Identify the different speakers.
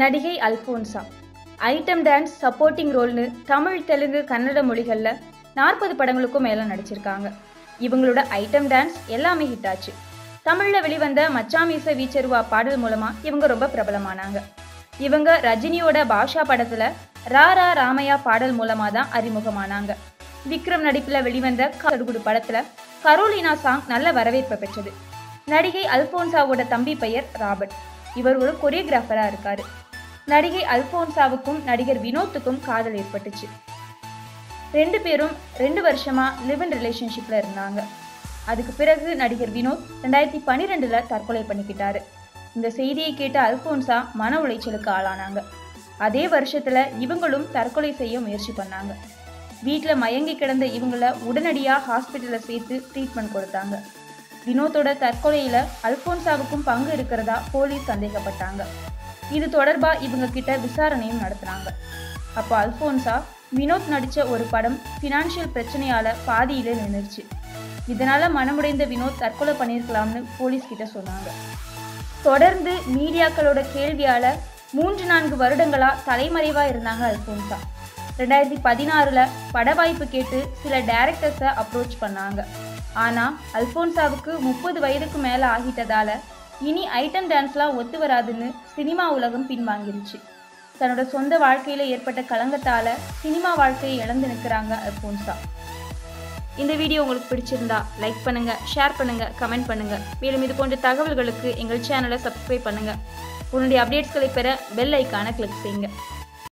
Speaker 1: நடிகை Alphonsa. Item dance supporting ரோல்னு தமிழ் தெலுங்கு கன்னட மொழிகளில் நாற்பது படங்களுக்கும் மேலே நடிச்சிருக்காங்க. இவங்களோட ஐட்டம் டான்ஸ் எல்லாமே ஹிட் ஆச்சு தமிழில் வெளிவந்த மச்சாமீச வீச்சருவா பாடல் மூலமாக இவங்க ரொம்ப பிரபலமானாங்க. இவங்க ரஜினியோட பாஷா படத்தில் ரா ரா ராமையா பாடல் மூலமாக தான் அறிமுகமானாங்க. விக்ரம் நடிப்பில் வெளிவந்த கடுகுடு படத்தில் கரோலினா சாங் நல்ல வரவேற்பை பெற்றது. நடிகை அல்போன்சாவோட தம்பி பெயர் ராபர்ட். இவர் ஒரு கொரியோகிராஃபராக இருக்காரு. நடிகை அல்போன்சாவுக்கும் நடிகர் வினோத்துக்கும் காதல் ஏற்பட்டுச்சு. ரெண்டு பேரும் ரெண்டு வருஷமா லிவ் இன் ரிலேஷன்ஷிப்ல இருந்தாங்க. அதுக்கு பிறகு நடிகர் வினோத் ரெண்டாயிரத்தி பன்னிரெண்டுல தற்கொலை பண்ணிக்கிட்டாரு. இந்த செய்தியை கேட்ட அல்போன்சா மன உளைச்சலுக்கு ஆளானாங்க. அதே வருஷத்துல இவங்களும் தற்கொலை செய்ய முயற்சி பண்ணாங்க. வீட்டில் மயங்கி கிடந்த இவங்கள உடனடியாக ஹாஸ்பிட்டலில் சேர்த்து ட்ரீட்மெண்ட் கொடுத்தாங்க. வினோத்தோட தற்கொலையில் அல்போன்சாவுக்கும் பங்கு இருக்கிறதா போலீஸ் சந்தேகப்பட்டாங்க. இது தொடர்பாக இவங்க கிட்ட விசாரணையும் நடத்தினாங்க. அப்போ அல்போன்சா வினோத் நடித்த ஒரு படம் ஃபினான்ஷியல் பிரச்சனையால் பாதியிலே நின்றுச்சு இதனால் மனமுடைந்த வினோத் தற்கொலை பண்ணியிருக்கலாம்னு போலீஸ் கிட்ட சொன்னாங்க. தொடர்ந்து மீடியாக்களோட கேள்வியால் மூன்று நான்கு வருடங்களாக தலைமறைவாக இருந்தாங்க அல்போன்சா. ரெண்டாயிரத்தி பதினாறில் பட வாய்ப்பு கேட்டு சில டேரக்டர்ஸை அப்ரோச் பண்ணாங்க. ஆனால் அல்ஃபோன்சாவுக்கு முப்பது வயதுக்கு மேலே ஆகிட்டதால இனி ஐட்டம் டான்ஸ்லாம் ஒத்து வராதுன்னு சினிமா உலகம் பின்வாங்கிருச்சு. தன்னோட சொந்த வாழ்க்கையில் ஏற்பட்ட கலங்கத்தால் சினிமா வாழ்க்கையை இழந்து நிற்கிறாங்க அல்ஃபோன்சா இந்த வீடியோ உங்களுக்கு பிடிச்சிருந்தா லைக் பண்ணுங்க ஷேர் பண்ணுங்க கமெண்ட் பண்ணுங்க. மேலும் இது போன்ற தகவல்களுக்கு எங்கள் சேனலை சப்ஸ்கிரைப் பண்ணுங்க. உன்னுடைய அப்டேட்ஸ்களை பெற பெல் ஐக்கானை கிளிக் செய்யுங்க.